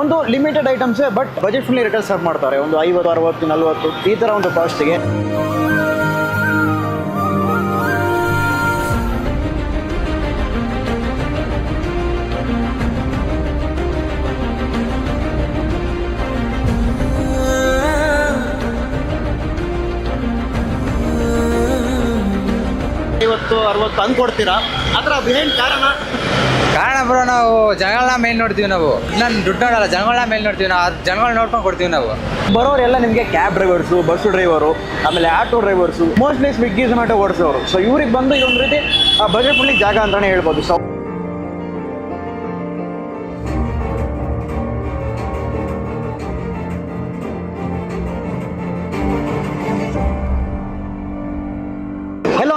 ಒಂದು limited items but budget friendly ರೇಟಲ್ಲಿ serve ಮಾಡ್ತಾರೆ. ಒಂದು ಐವತ್ತು, ಅರವತ್ತು, ನಲ್ವತ್ತು, ಈ ಥರ ಒಂದು ಕಾಸ್ಟ್ಗೆ ಐವತ್ತು, ಅರವತ್ತು ತಂದು ಕೊಡ್ತೀರಾ ಅದರ ಬಿಹೈಂಡ್ ಕಾರಣ ಕಾರಣ ಬ್ರೋ, ನಾವು ಜನಗಳನ್ನ ಮೇಲ್ ನೋಡ್ತೀವಿ ನಾವು. ನಾನು ದುಡ್ಡು ನೋಡಲ್ಲ ಜನಗಳನ್ನ ಮೇಲ್ ನೋಡ್ತೀವಿ ನಾವು. ಜನಗಳನ್ನ ನೋಡ್ಕೊಂಡು ಕೊಡ್ತೀವಿ ನಾವು. ಬರೋರೆಲ್ಲ ನಿಮಗೆ ಕ್ಯಾಬ್ ಡ್ರೈವರ್ಸು ಬಸ್ಸು ಡ್ರೈವರು ಆಮೇಲೆ auto drivers mostly Swiggy Zomato ಓಡಿಸೋರು so ಇವ್ರಿಗೆ ಬಂದು ಇದೊಂದು ರೀತಿ ಬಜೆಟ್ ಫ್ರೆಂಡ್ಲಿ ಜಾಗ ಅಂತಾನೆ ಹೇಳ್ಬೋದು. ಸೊ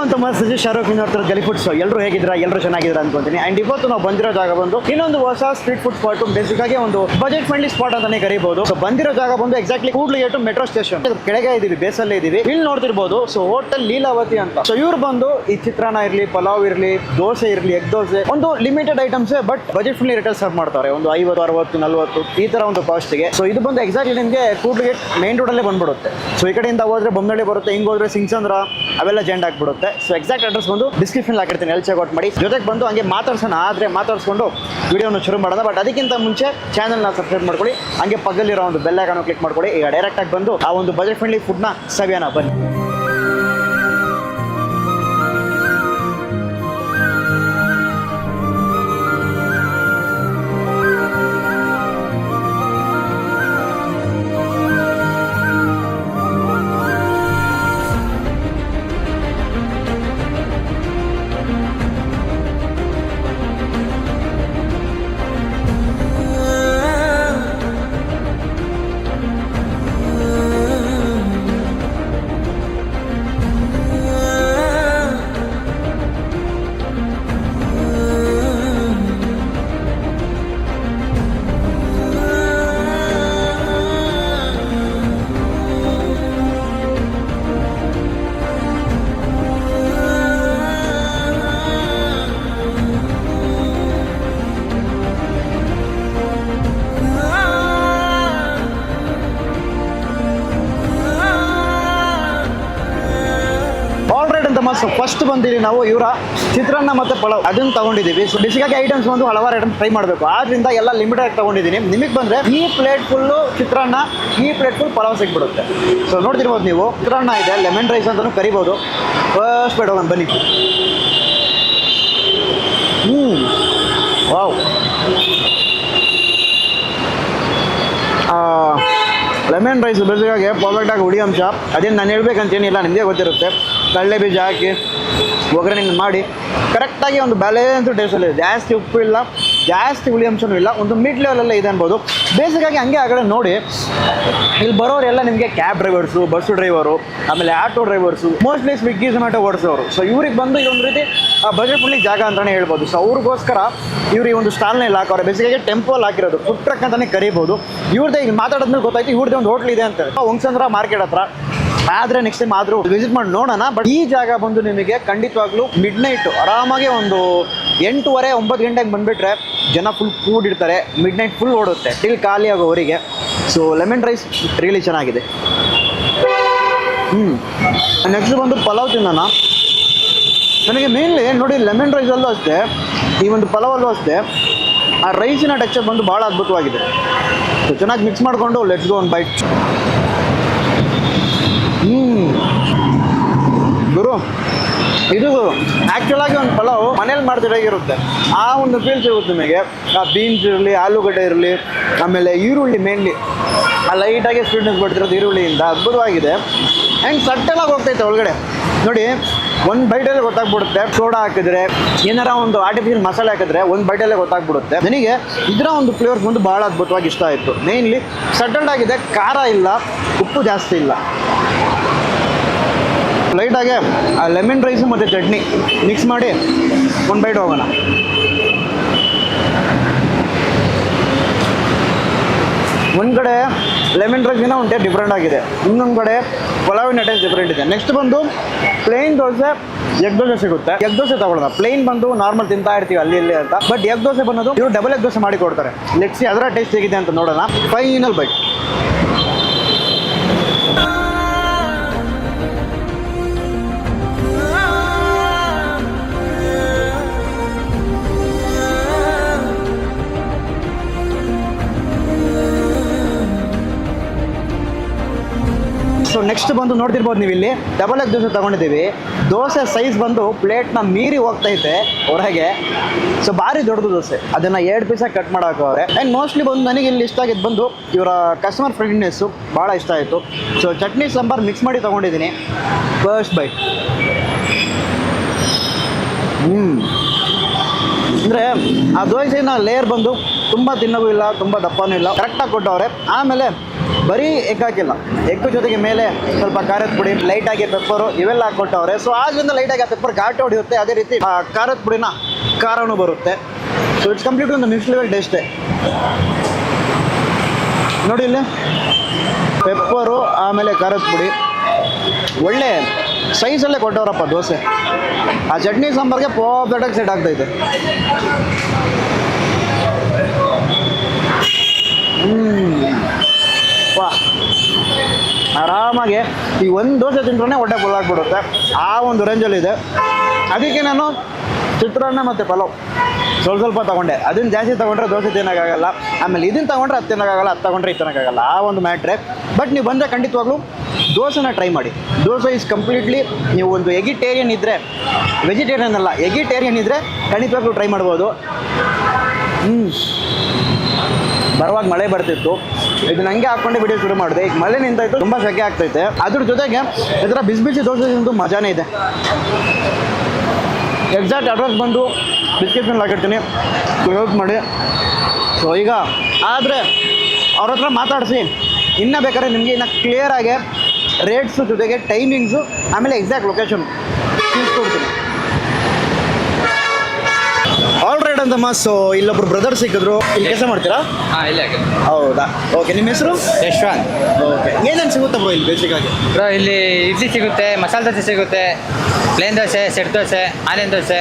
ಅಂತ ಸಜಿ ಶಾರುಖ್ ಖಾನ್ ಅವ್ರ ಗಲಿ ಫುಡ್ಸ್ ಎಲ್ಲರೂ ಹೇಗಿದ್ರ ಎಲ್ಲರೂ ಚೆನ್ನಾಗಿದ್ರ ಅನ್ಕೊಂತೀನಿ. ಅಂಡ್ ಇವತ್ತು ನಾವು ಬಂದಿರೋ ಜಾಗ ಬಂದು ಇನ್ನೊಂದು ಹೊಸ ಸ್ಟ್ರೀಟ್ ಫುಡ್ ಸ್ಪಾಟ್ ಬೇಸಿಕ್ ಆಗಿ ಒಂದು ಬಜೆಟ್ ಫ್ರೆಂಡ್ಲಿ ಸ್ಪಾಟ್ ಅಂತಾನೆ ಕರೀಬಹುದು ಬಂದಿರೋ ಜಾಗ ಬಂದು ಎಕ್ಸಾಕ್ಟ್ಲಿ ಕೂಡ್ಲಿ ಏಟು ಮೆಟ್ರೋ ಸ್ಟೇಷನ್ ಕೆಳಗೆ ಇದೀವಿ, ಬೇಸಲ್ಲೇ ಇದೀವಿ. ಇಲ್ಲಿ ನೋಡ್ತಿರ್ಬೋದು ಸೊ ಹೋಟೆಲ್ ಲೀಲಾವತಿ ಅಂತ. ಸೊ ಇವ್ರು ಬಂದು ಈ ಚಿತ್ರಾನ್ನ ಇರ್ಲಿ, ಪಲಾವ್ ಇರ್ಲಿ, ದೋಸೆ ಇರ್ಲಿ ಎಗ್ ದೋಸೆ, ಒಂದು limited items but budget friendly ರೇಟಲ್ಲಿ ಸರ್ವ್ ಮಾಡ್ತಾರೆ. ಒಂದು ಐವತ್ತು, ಅರವತ್ತು, ನಲ್ವತ್ತು, ಈ ತರ ಒಂದು ಕಾಸ್ಟ್ಗೆ ಸೊ ಇದು ಬಂದು ಎಕ್ಸಾಕ್ಟ್ಲಿ ನಿಮಗೆ ಕೂಡ್ಲಿಗೆ ಮೇನ್ ಅಲ್ಲೇ ಬಂದ್ಬಿಡುತ್ತೆ. ಸೊ ಈ ಕಡೆಯಿಂದ ಹೋದ್ರೆ ಬೊಮ್ಮನಳ್ಳಿ ಬರುತ್ತೆ, ಹಿಂಗ್ ಹೋದ್ರೆ ಸಿಂಗ್ಸಂದ್ರ, ಅವೆಲ್ಲ ಜೆಂಡ್ ಆಗ್ಬಿಡುತ್ತೆ ಸೊ ಎಕ್ಸಾಕ್ಟ್ ಅಡ್ರೆಸ್ ಬಂದು ಡಿಸ್ಕ್ರಿಪ್ಷನ್ ಹಾಕಿರ್ತೀನಿ ಎಲ್ಲಿ ಚೆಕ್ಔಟ್ ಮಾಡಿ. ಜೊತೆಗೆ ಬಂದು ಹಂಗೆ ಮಾತಾಡ್ಸೋಣ ಆದರೆ ಮಾತಾಡಿಸ್ಕೊಂಡು ವಿಡಿಯೋನ ಶುರು ಮಾಡೋಣ. ಬಟ್ ಅದಕ್ಕಿಂತ ಮುಂಚೆ ಚಾನಲ್ನ ಸಬ್ಸ್ಕ್ರೈಬ್ ಮಾಡ್ಕೊಳ್ಳಿ. ಹಂಗೆ ಪಕ್ಕದಲ್ಲಿರೋ ಒಂದು ಬೆಲ್ ಐಕಾನ್ ಕ್ಲಿಕ್ ಮಾಡ್ಕೊಳ್ಳಿ. ಈಗ ಡೈರೆಕ್ಟಾಗಿ ಬಂದು ಆ ಒಂದು ಬಜೆಟ್ ಫ್ರೆಂಡ್ಲಿ ಫುಡ್ನ ಸವಿಯೋಣ. ಬನ್ನಿ. ಮಸ್ತ್ ಫಸ್ಟ್ ಬಂದಿರಿ ನಾವು, ಇವರ ಚಿತ್ರಾನ್ನ ಮತ್ತು ಪಲಾವ್ ಅದನ್ನ ತಗೊಂಡಿದ್ದೀವಿ. ಸೊ ಬೇಸಿಗಾಗಿ ಐಟಮ್ಸ್ ಬಂದು ಹಲವಾರು ಐಟಮ್ ಟ್ರೈ ಮಾಡಬೇಕು. ಆದ್ರಿಂದ ಎಲ್ಲ ಲಿಮಿಟೆಡ್ ಆಗಿ ತಗೊಂಡಿದ್ದೀನಿ. ನಿಮಗೆ ಬಂದರೆ ಈ ಪ್ಲೇಟ್ ಫುಲ್ಲು ಚಿತ್ರಾನ್ನ, ಈ ಪ್ಲೇಟ್ ಫುಲ್ ಪಲಾವ್ ಸಿಕ್ಬಿಡುತ್ತೆ ಸೊ ನೋಡ್ತಿರ್ಬೋದು ನೀವು, ಚಿತ್ರಾನ್ನ ಇದೆ ಲೆಮನ್ ರೈಸ್ ಅಂತಲೂ ಕರಿಬೋದು. ಫಸ್ಟ್ ಬೇಡ ಒಂದು ಬನ್ನಿ. ಹ್ಞೂ ವಾವ್ ಲೆಮನ್ ರೈಸ್ ಬೇಸಿಗಾಗಿ ಪರ್ಫೆಕ್ಟಾಗಿ ಹುಳಿ ಅಂಶ. ಅದೇನು ನಾನು ಹೇಳ್ಬೇಕಂತೇನಿಲ್ಲ, ನಿಮಗೆ ಗೊತ್ತಿರುತ್ತೆ. ಕಡಲೆ ಬೀಜ ಹಾಕಿ ಒಗ್ಗರಣೆ ಮಾಡಿ ಕರೆಕ್ಟಾಗಿ ಒಂದು ಬ್ಯಾಲೆನ್ಸ್ ಟೇಸ್ಟಲ್ಲಿ ಜಾಸ್ತಿ ಉಪ್ಪು ಇಲ್ಲ, ಜಾಸ್ತಿ ಹುಳಿ ಅಂಶನೂ ಇಲ್ಲ, ಒಂದು ಮಿಡ್ ಲೆವೆಲಲ್ಲೇ ಇದೆ ಅನ್ಬೋದು. ಬೇಸಿಗಾಗಿ ಹಂಗೆ ಆ ಕಡೆ ನೋಡಿ. ಇಲ್ಲಿ ಬರೋರೆಲ್ಲ ನಿಮಗೆ ಕ್ಯಾಬ್ ಡ್ರೈವರ್ಸು ಬಸ್ಸು ಡ್ರೈವರು ಆಮೇಲೆ auto drivers mostly Swiggy Zomato ಓಡಿಸೋರು so ಇವ್ರಿಗೆ ಬಂದು ಇದೊಂದು ರೀತಿ ಬಜೆಟ್ ಫ್ರೆಂಡ್ಲಿ ಜಾಗ ಅಂತಲೇ ಹೇಳ್ಬೋದು. ಸೊ ಅವ್ರಿಗೋಸ್ಕರ ಇವ್ರು ಈ ಒಂದು ಸ್ಟಾಲ್ನ ಇಲ್ಲಿ ಹಾಕೋರು ಬೇಸಿಗೆ ಟೆಂಪಲ್ ಹಾಕಿರೋದು. ಫುಡ್ ಟ್ರಕ್ ಅಂತಲೇ ಕರಿಬೋದು. ಇವ್ರದ್ದೇ ಈಗ ಮಾತಾಡೋದ್ಮೇಲೆ ಗೊತ್ತಾಯ್ತು ಇವ್ರದ್ದೇ ಒಂದು ಹೋಟ್ಲ್ ಇದೆ ಅಂತ. ಹೊಂಗ್ಸಂದ್ರ ಮಾರ್ಕೆಟ್ ಹತ್ರ ಆದರೆ ನೆಕ್ಸ್ಟ್ ಟೈಮ್ ಆದ್ರೂ ವಿಸಿಟ್ ಮಾಡಿ ನೋಡೋಣ ಬಟ್ ಈ ಜಾಗ ಬಂದು ನಿಮಗೆ ಖಂಡಿತವಾಗ್ಲೂ ಮಿಡ್ ನೈಟ್ ಆರಾಮಾಗಿ ಒಂದು ಎಂಟೂವರೆ, ಒಂಬತ್ತು ಗಂಟೆಗೆ ಬಂದುಬಿಟ್ರೆ ಜನ ಫುಲ್ ಕೂಡಿರ್ತಾರೆ ಮಿಡ್ ನೈಟ್ ಫುಲ್ ಓಡುತ್ತೆ ಟಿಲ್ ಖಾಲಿ ಆಗೋವರಿಗೆ ಸೊ ಲೆಮನ್ ರೈಸ್ ರಿಯಲಿ ಚೆನ್ನಾಗಿದೆ. ಹ್ಞೂ ನೆಕ್ಸ್ಟ್ ಬಂದು ಪಲಾವ್ ತಿನ್ನೋಣ. ನನಗೆ ಮೇನ್ಲಿ ನೋಡಿ ಲೆಮನ್ ರೈಸಲ್ಲೂ ಅಷ್ಟೇ, ಈ ಒಂದು ಪಲಾವ್ ಅಲ್ಲೂ ಅಷ್ಟೇ, ಆ ರೈಸಿನ ಟೆಕ್ಚರ್ ಬಂದು ಭಾಳ ಅದ್ಭುತವಾಗಿದೆ. ಸೊ ಚೆನ್ನಾಗಿ ಮಿಕ್ಸ್ ಮಾಡಿಕೊಂಡು ಲೆಟ್ಸ್ ಗೋ ಒಂದು ಬೈಟ್ ಹ್ಞೂ ಗುರು ಇದು ಆ್ಯಕ್ಚುಲ್ ಆಗಿ ಒಂದು ಪಲಾವ್ ಮನೇಲಿ ಮಾಡ್ತಿರಾಗಿರುತ್ತೆ ಆ ಒಂದು ಫೀಲ್ ಸಿಗುತ್ತೆ ನಿಮಗೆ. ಆ ಬೀನ್ಸ್ ಇರಲಿ, ಆಲೂಗಡ್ಡೆ ಇರಲಿ, ಆಮೇಲೆ ಈರುಳ್ಳಿ ಮೇನ್ಲಿ ಆ ಲೈಟಾಗಿ ಸ್ವೀಟ್ನೆಸ್ ಬರ್ತಿರೋದು ಈರುಳ್ಳಿಯಿಂದ ಅದ್ಭುತವಾಗಿದೆ. ಆ್ಯಂಡ್ ಸಟ್ಟಲಾಗಿ ಹೋಗ್ತೈತೆ ಒಳಗಡೆ. ನೋಡಿ, ಒಂದು ಬೈಟಲ್ಲೇ ಗೊತ್ತಾಗ್ಬಿಡುತ್ತೆ. ಸೋಡಾ ಹಾಕಿದ್ರೆ, ಏನಾರ ಒಂದು ಆರ್ಟಿಫಿಷಿಯಲ್ ಮಸಾಲೆ ಹಾಕಿದ್ರೆ ಒಂದು ಬೈಟಲ್ಲೇ ಗೊತ್ತಾಗ್ಬಿಡುತ್ತೆ. ನನಗೆ ಇದರ ಒಂದು ಫ್ಲೇವರ್ ಬಂದು ಭಾಳ ಅದ್ಭುತವಾಗಿ ಇಷ್ಟ ಆಯಿತು. ಮೇಯ್ನ್ಲಿ ಸಟಲ್ಡ್ ಆಗಿದೆ, ಖಾರ ಇಲ್ಲ, ಉಪ್ಪು ಜಾಸ್ತಿ ಇಲ್ಲ. ಲೈಟಾಗೆ, ಆ ಲೆಮನ್ ರೈಸು ಮತ್ತು ಚಟ್ನಿ ಮಿಕ್ಸ್ ಮಾಡಿ ಒಂದು ಬೈಟ್ ಹೋಗೋಣ. ಒಂದು ಕಡೆ ಲೆಮನ್ ರೈಸ್ಗಿನ ಒಂದು ಟೈಪ್ ಡಿಫ್ರೆಂಟ್ ಆಗಿದೆ. ಇನ್ನೊಂದು ಕಡೆ ಪಲಾವಿನ ಟೇಸ್ಟ್ ಡಿಫ್ರೆಂಟ್ ಇದೆ. ನೆಕ್ಸ್ಟ್ ಬಂದು ಪ್ಲೇನ್ ದೋಸೆ ಎಗ್ ದೋಸೆ ಸಿಗುತ್ತೆ. ಎಗ್ ದೋಸೆ ತಗೊಳ್ಳೋಣ. ಪ್ಲೇನ್ ಬಂದು ನಾರ್ಮಲ್ ತಿಂತಾ ಇರ್ತೀವಿ ಅಲ್ಲಿ, ಇಲ್ಲಿ ಅಂತ. ಬಟ್ ಎಗ್ ದೋಸೆ ಬಂದು ಇವರು ಡಬಲ್ ಎಗ್ ದೋಸೆ ಮಾಡಿ ಕೊಡ್ತಾರೆ. ನೆಕ್ಸ್ಟ್ ಅದರ ಟೇಸ್ಟ್ ಹೇಗಿದೆ ಅಂತ ನೋಡೋಣ. ಫೈನಲ್ ಬೈಟ್ ನೆಕ್ಸ್ಟ್ ಬಂದು ನೋಡ್ತಿರ್ಬೋದು ನೀವು ಇಲ್ಲಿ. ಡಬಲ್ ಎಗ್ ದೋಸೆ ತಗೊಂಡಿದ್ದೀವಿ. ದೋಸೆ ಸೈಜ್ ಬಂದು ಪ್ಲೇಟ್ನ ಮೀರಿ ಹೋಗ್ತೈತೆ ಹೊರಗೆ. ಸೊ ಭಾರಿ ದೊಡ್ಡದು ದೋಸೆ. ಅದನ್ನು ಎರಡು ಪೀಸಾಗಿ ಕಟ್ ಮಾಡಾಕವ್ರೆ ಆ್ಯಂಡ್ ಮೋಸ್ಟ್ಲಿ ಬಂದು ನನಗೆ ಇಲ್ಲಿ ಇಷ್ಟ ಆಗಿದ್ದು ಬಂದು ಇವರ ಕಸ್ಟಮರ್ ಫ್ರೆಂಡ್ನೆಸ್ಸು ಭಾಳ ಇಷ್ಟ ಆಯಿತು. ಸೊ ಚಟ್ನಿ, ಸಾಂಬಾರು ಮಿಕ್ಸ್ ಮಾಡಿ ತೊಗೊಂಡಿದ್ದೀನಿ. ಫಸ್ಟ್ ಬೈಟ್ ಹ್ಞೂ ಅಂದರೆ ಆ ದೋಸೆನ ಲೇಯರ್ ಬಂದು ತುಂಬ ತಿನ್ನೋದು ಇಲ್ಲ, ತುಂಬ ದಪ್ಪನೂ ಇಲ್ಲ. ಕರೆಕ್ಟಾಗಿ ಕೊಟ್ಟವ್ರೆ. ಆಮೇಲೆ ಬರೀ ಎಗ್ ಹಾಕಿಲ್ಲ ಎಗ್ ಜೊತೆಗೆ ಮೇಲೆ ಸ್ವಲ್ಪ ಖಾರದ ಪುಡಿ ಲೈಟಾಗಿ ಪೆಪ್ಪರು ಇವೆಲ್ಲ ಹಾಕ್ಕೊಟ್ಟವ್ರೆ. ಸೊ ಆದ್ರಿಂದ ಲೈಟಾಗಿ ಆ ಪೆಪ್ಪರ್ ಘಾಟ ಹೊಡೆಯುತ್ತೆ. ಅದೇ ರೀತಿ ಖಾರದ ಪುಡಿನ ಖಾರನೂ ಬರುತ್ತೆ. ಸೊ ಇಟ್ಸ್ ಕಂಪ್ಲೀಟ್ ಒಂದು ನೆಕ್ಸ್ಟ್ ಲೆವೆಲ್ ಟೇಸ್ಟೇ ನೋಡಿ ಇಲ್ಲಿ ಪೆಪ್ಪರು ಆಮೇಲೆ ಖಾರದ ಪುಡಿ. ಒಳ್ಳೆ ಸೈಜಲ್ಲೇ ಕೊಟ್ಟವ್ರಪ್ಪ ದೋಸೆ. ಆ ಚಟ್ನಿ ಸಾಂಬಾರ್ಗೆ ಪರ್ಫೆಕ್ಟಾಗಿ ಸೆಟ್ ಆಗ್ತೈತೆ ಹ್ಮ್. ವಾ. ಆರಾಮಾಗಿ ಈ ಒಂದು ದೋಸೆ ತಿಂದ್ರೂ ಹೊಟ್ಟೆ ಆಗಿಬಿಡುತ್ತೆ. ಆ ಒಂದು ರೇಂಜಲ್ಲಿದೆ ಅದಕ್ಕೆ ನಾನು ಚಿತ್ರಾನ್ನ ಮತ್ತು ಪಲಾವ್ ಸ್ವಲ್ಪ ಸ್ವಲ್ಪ ತೊಗೊಂಡೆ. ಅದನ್ನು ಜಾಸ್ತಿ ತೊಗೊಂಡ್ರೆ ದೋಸೆ ತಿನ್ನೋಕ್ಕಾಗಲ್ಲ ಆಮೇಲೆ ಇದನ್ನು ತೊಗೊಂಡ್ರೆ ಅದು ತಿನ್ನೋಕ್ಕಾಗಲ್ಲ ಅದು ತೊಗೊಂಡ್ರೆ ಇದು ತಿನ್ನೋಕ್ಕಾಗಲ್ಲ ಆ ಒಂದು ಮ್ಯಾಟ್ರೆ. ಬಟ್ ನೀವು ಬಂದರೆ ಖಂಡಿತವಾಗ್ಲೂ ದೋಸೆನ ಟ್ರೈ ಮಾಡಿ. ದೋಸೆ ಇಸ್ ಕಂಪ್ಲೀಟ್ಲಿ ನೀವು ಒಂದು ಎಗಿಟೇರಿಯನ್ ಇದ್ದರೆ ವೆಜಿಟೇರಿಯನ್ ಅಲ್ಲ ಎಗಿಟೇರಿಯನ್ ಇದ್ದರೆ ಖಂಡಿತವಾಗ್ಲೂ ಟ್ರೈ ಮಾಡ್ಬೋದು. ಹ್ಞೂ ಬರುವಾಗ ಮಳೆ ಬರ್ತಿತ್ತು. ಇದನ್ನ ಹಂಗೆ ಹಾಕೊಂಡು ವಿಡಿಯೋ ಶುರು ಮಾಡಿದೆ. ಈಗ ಮಳೆ ನಿಂತಾಯ್ತು ತುಂಬ ಸೆಕೆ ಆಗ್ತೈತೆ. ಅದ್ರ ಜೊತೆಗೆ ಇದರ ಬಿಸಿ ಬಿಸಿ ದೋಸೆ ತಿಂದು ಮಜಾನೇ ಇದೆ. ಎಕ್ಸಾಕ್ಟ್ ಅಡ್ರೆಸ್ ಬಂದು ಡಿಸ್ಕ್ರಿಪ್ಷನ್ ಹಾಕಿರ್ತೀನಿ. ಯೂಸ್ ಮಾಡಿ. ಸೊ ಈಗ ಆದರೆ ಅವ್ರ ಹತ್ರ ಮಾತಾಡಿಸಿ. ಇನ್ನೂ ಬೇಕಾದ್ರೆ ನಿಮಗೆ ಇನ್ನು ಕ್ಲಿಯರಾಗಿ ರೇಟ್ಸು ಜೊತೆಗೆ ಟೈಮಿಂಗ್ಸು ಆಮೇಲೆ ಎಕ್ಸಾಕ್ಟ್ ಲೊಕೇಶನ್ ತಿಳಿಸ್ಕೊಡ್ತೀನಿ ಆಲ್ ರೈಟ್ ಅಂತಮ್ಮ ಸೊ ಇಲ್ಲೊಬ್ರು ಬ್ರದರ್ ಸಿಕ್ಕಿದ್ರು. ಇಲ್ಲಿ ಕೆಲಸ ಮಾಡ್ತೀರಾ? ಹಾಂ ಇಲ್ಲ ಹೌದಾ? ಓಕೆ ನಿಮ್ಮ ಹೆಸರು? ಯಶ್ವಂತ್. ಓಕೆ ಏನೇನು ಸಿಗುತ್ತೆ ಬ್ರೋ ಇಲ್ಲಿ ಬೇಸಿಕ್ಕಾಗಿ ಬ್ರೋ ಇಲ್ಲಿ ಇಡ್ಲಿ ಸಿಗುತ್ತೆ ಮಸಾಲೆ ದೋಸೆ ಸಿಗುತ್ತೆ plain dosa set dosa onion dosa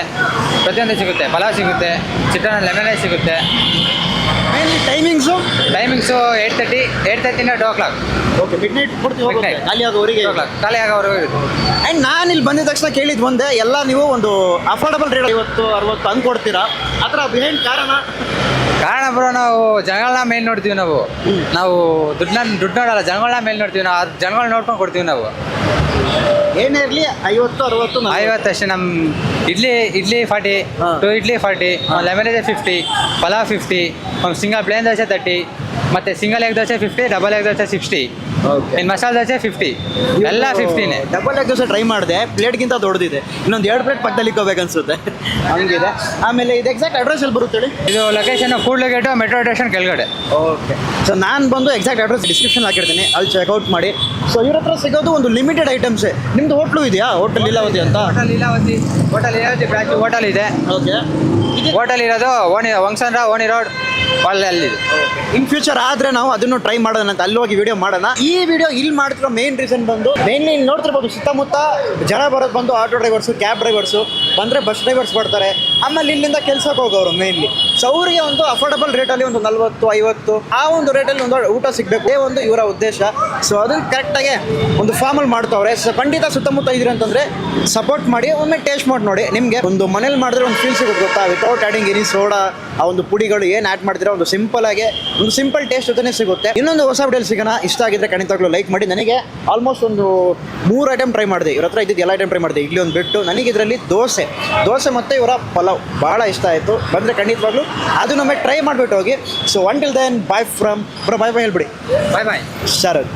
ಪ್ರತಿಯೊಂದು ಸಿಗುತ್ತೆ. ಪಲಾವ್ ಸಿಗುತ್ತೆ ಚಿತ್ರಾನ್ನ ಲೆಮನ್ ರೈಸ್ ಸಿಗುತ್ತೆ. Timings timings eight thirty eight thirty two o'clock okay midnight ಕೊಡ್ತೀವಿ ಹೋಗುತ್ತೆ Midnight. ಖಾಲಿ ಓ ಖಾಲಿ ಆಗೋವರೆಗೂ ಆ್ಯಂಡ್ ನಾನು ಇಲ್ಲಿ ಬಂದಿದ ತಕ್ಷಣ ಕೇಳಿದ್ದು ಒಂದೇ ಎಲ್ಲ ನೀವು ಒಂದು ಅಫೋರ್ಡಬಲ್ ರೇಟ್ ಐವತ್ತು ಅರವತ್ತು ಹಂಗೆ ಕೊಡ್ತೀರಾ? ಆ ಥರ ಬಿಹೈಂಡ್ ಕಾರಣ? ಕಾರಣ ಬರೋ ನಾವು ಜನಗಳನ್ನ ಮೇಲೆ ನೋಡ್ತೀವಿ ನಾವು ನಾವು ದುಡ್ಡನ್ನ ದುಡ್ಡು ನೋಡಲ್ಲ ಜನಗಳನ್ನ ಮೇಲೆ ನೋಡ್ತೀವಿ ನಾವು ಅದು ಜನಗಳನ್ನ ನೋಡ್ಕೊಂಡು ಕೊಡ್ತೀವಿ ನಾವು ಏನೇ ಇರಲಿ ಐವತ್ತು ಅರವತ್ತು. ಐವತ್ತು ಅಷ್ಟೇ ನಮ್ಮ idli idli forty. Two idli forty lemon dosa fifty pulao fifty ಒಂದು ಸಿಂಗಲ್ ಪ್ಲೇನ್ ದೋಸೆ ತರ್ಟಿ ಮತ್ತು single egg dosa fifty double egg dosa sixty in masala dosa fifty ಎಲ್ಲ ಫಿಫ್ಟಿನೇ ಡಬಲ್ ಎಗ್ ದೋಸೆ ಟ್ರೈ ಮಾಡಿದೆ ಪ್ಲೇಟ್ಗಿಂತ ದೊಡ್ಡದಿದೆ. ಇನ್ನೊಂದು ಎರಡು ಪ್ಲೇಟ್ ಪಕ್ಕದಲ್ಲಿ ಇಕ್ಕೋಬೇಕನ್ಸುತ್ತೆ ಹಂಗಿದೆ. ಆಮೇಲೆ ಇದು ಎಕ್ಸಾಕ್ಟ್ ಅಡ್ರೆಸ್ ಅಲ್ಲಿ ಬರುತ್ತೆ ಇದು location food locate metro station ಕೆಳಗಡೆ. ಓಕೆ ಸೊ ನಾನು ಬಂದು ಎಕ್ಸಾಕ್ಟ್ ಅಡ್ರೆಸ್ ಡಿಸ್ಕ್ರಿಪ್ಷನ್ ಹಾಕಿರ್ತೀನಿ. ಅಲ್ಲಿ ಚೆಕ್ಔಟ್ ಮಾಡಿ. ಸೊ ಇವ್ರ ಹತ್ರ ಸಿಗೋದು ಒಂದು ಲಿಮಿಟೆಡ್ ಐಟಮ್ಸ್ ನಿಮ್ದು ಹೋಟ್ಲು ಇದೆಯಾ? ಹೋಟೆಲ್ ಲೀಲಾವತಿ ಅಂತ? Hotel Leelavathi hotel Leelavathi branch hotel ಇದೆ. ಓಕೆ ಹೋಟೆಲ್ ಇರೋದು ಓಣಿ ವಂಗ್ಸಂದ್ರ ಓಣಿ ರೋಡ್ ಅಲ್ಲಿದೆ ಇನ್ ಫ್ಯೂಚರ್ ಆದ್ರೆ ನಾವು ಅದನ್ನು ಟ್ರೈ ಮಾಡೋಣ ಅಂತ ಅಲ್ಲಿ ಹೋಗಿ ವಿಡಿಯೋ ಮಾಡೋಣ. ಈ ವಿಡಿಯೋ ಇಲ್ಲಿ ಮಾಡ್ತಿರೋ ಮೇನ್ ರೀಸನ್ ಬಂದು ಮೇನ್ಲಿ ಇಲ್ಲಿ ನೋಡ್ತಿರ್ಬೋದು ಸುತ್ತಮುತ್ತ ಜನ ಬರೋದು ಬಂದು ಆಟೋ ಡ್ರೈವರ್ಸು ಕ್ಯಾಬ್ ಡ್ರೈವರ್ಸು ಬಂದರೆ ಬಸ್ ಡ್ರೈವರ್ಸ್ ಬರ್ತಾರೆ. ಆಮೇಲೆ ಇಲ್ಲಿಂದ ಕೆಲ್ಸಕ್ಕೆ ಹೋಗೋರು ಮೇನ್ಲಿ ಸೊ ಅವರಿಗೆ ಒಂದು ಅಫೋರ್ಡಬಲ್ ರೇಟಲ್ಲಿ ಒಂದು ನಲ್ವತ್ತು, ಐವತ್ತು, ಆ ಒಂದು ರೇಟಲ್ಲಿ ಒಂದು ಊಟ ಸಿಗಬೇಕು. ಇದೇ ಒಂದು ಇವರ ಉದ್ದೇಶ. ಸೊ ಅದನ್ನು ಕರೆಕ್ಟಾಗಿ ಒಂದು ಫಾರ್ಮಲ್ಲಿ ಮಾಡ್ತಾವ್ರೆ. ಸೊ ಖಂಡಿತ ಸುತ್ತಮುತ್ತ ಇದ್ರಿ ಅಂತಂದರೆ ಸಪೋರ್ಟ್ ಮಾಡಿ, ಒಮ್ಮೆ ಟೇಸ್ಟ್ ಮಾಡಿ ನೋಡಿ. ನಿಮಗೆ ಒಂದು ಮನೇಲಿ ಮಾಡಿದ್ರೆ ಒಂದು ಫೀಲ್ ಸಿಗುತ್ತೆ ಗೊತ್ತಾ? ವಿತೌಟ್ ಆ್ಯಡಿಂಗ್ ಎನಿ ಸೋಡಾ ಆ ಒಂದು ಪುಡಿಗಳು ಏನು ಆ್ಯಡ್ ಮಾಡ್ತೀರಾ ಒಂದು ಸಿಂಪಲ್ ಆಗಿ, ಒಂದು ಸಿಂಪಲ್ ಟೇಸ್ಟ್ ಜೊತೆ ಸಿಗುತ್ತೆ. ಇನ್ನೊಂದು ಹೊಸ ವಿಡಿಯೋಲಿ ಸಿಗೋಣ. ಇಷ್ಟ ಆಗಿದ್ರೆ ಖಂಡಿತವಾಗ್ಲೂ ಲೈಕ್ ಮಾಡಿ. ನನಗೆ ಆಲ್ಮೋಸ್ಟ್ ಒಂದು ಮೂರು ಐಟಮ್ ಟ್ರೈ ಮಾಡಿದೆ. ಇವ್ರ ಹತ್ರ ಇದ್ದಿದ್ದು ಎಲ್ಲ ಐಟಮ್ ಟ್ರೈ ಮಾಡಿದೆ. ಇಲ್ಲಿ ಒಂದು ಬಿಟ್ಟು, ನನಗೆ ಇದರಲ್ಲಿ ದೋಸೆ. ದೋಸೆ ಮತ್ತು ಇವರ ಪಲಾವ್. ಭಾಳ ಇಷ್ಟ ಆಯಿತು. ಬಂದರೆ ಖಂಡಿತವಾಗ್ಲೂ ಅದು ನಮಗೆ ಟ್ರೈ ಮಾಡಿಬಿಟ್ಟು ಹೋಗಿ. So until then bye from bro bye bye ಹೇಳ್ಬಿಡಿ. ಬಾಯ್ ಬಾಯ್ ಶರತ್